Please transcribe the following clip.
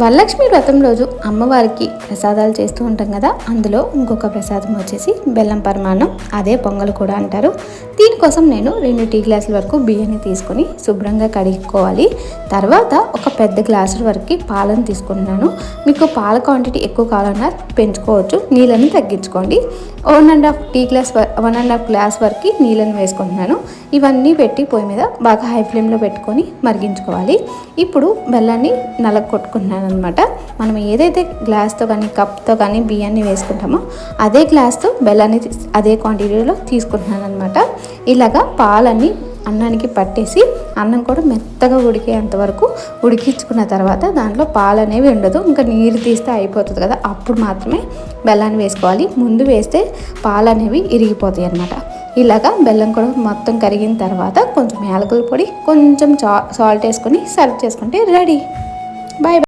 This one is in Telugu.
వరలక్ష్మి వ్రతం రోజు అమ్మవారికి ప్రసాదాలు చేస్తూ ఉంటాం కదా అందులో ఇంకొక ప్రసాదం వచ్చేసి బెల్లం పరమాన్నం అదే పొంగల్ కూడా అంటారు. దీనికోసం నేను రెండు టీ గ్లాసుల వరకు బియ్యాన్ని తీసుకొని శుభ్రంగా కడుక్కోవాలి. తర్వాత ఒక పెద్ద గ్లాసుల వరకు పాలను తీసుకుంటున్నాను మీకు పాల క్వాంటిటీ ఎక్కువ కావాలన్నా పెంచుకోవచ్చు నీళ్ళని తగ్గించుకోండి. One and half tea glass one and half glass వరకు నీళ్ళని వేసుకుంటున్నాను. ఇవన్నీ పెట్టి పొయ్యి మీద బాగా హై ఫ్లేమ్లో పెట్టుకొని మరిగించుకోవాలి. ఇప్పుడు బెల్లాన్ని నలగ కొట్టుకుంటున్నాను అనమాట మనం ఏదైతే గ్లాస్తో కానీ కప్తో కానీ బియ్యాన్ని వేసుకుంటామో అదే గ్లాస్తో బెల్లాన్ని అదే క్వాంటిటీలో తీసుకుంటున్నాను అనమాట ఇలాగా పాలన్నీ అన్నానికి పట్టేసి అన్నం కూడా మెత్తగా ఉడికేంత వరకు ఉడికించుకున్న తర్వాత దాంట్లో పాలు అనేవి ఉండదు. ఇంకా నీరు తీస్తే అయిపోతుంది కదా అప్పుడు మాత్రమే బెల్లాన్ని వేసుకోవాలి. ముందు వేస్తే పాలు అనేవి ఇరిగిపోతాయి అన్నమాట. ఇలాగా బెల్లం కూడా మొత్తం కరిగిన తర్వాత కొంచెం యాలకుల పొడి కొంచెం చా సాల్ట్ వేసుకొని సర్వ్ చేసుకుంటే రెడీ బాయ్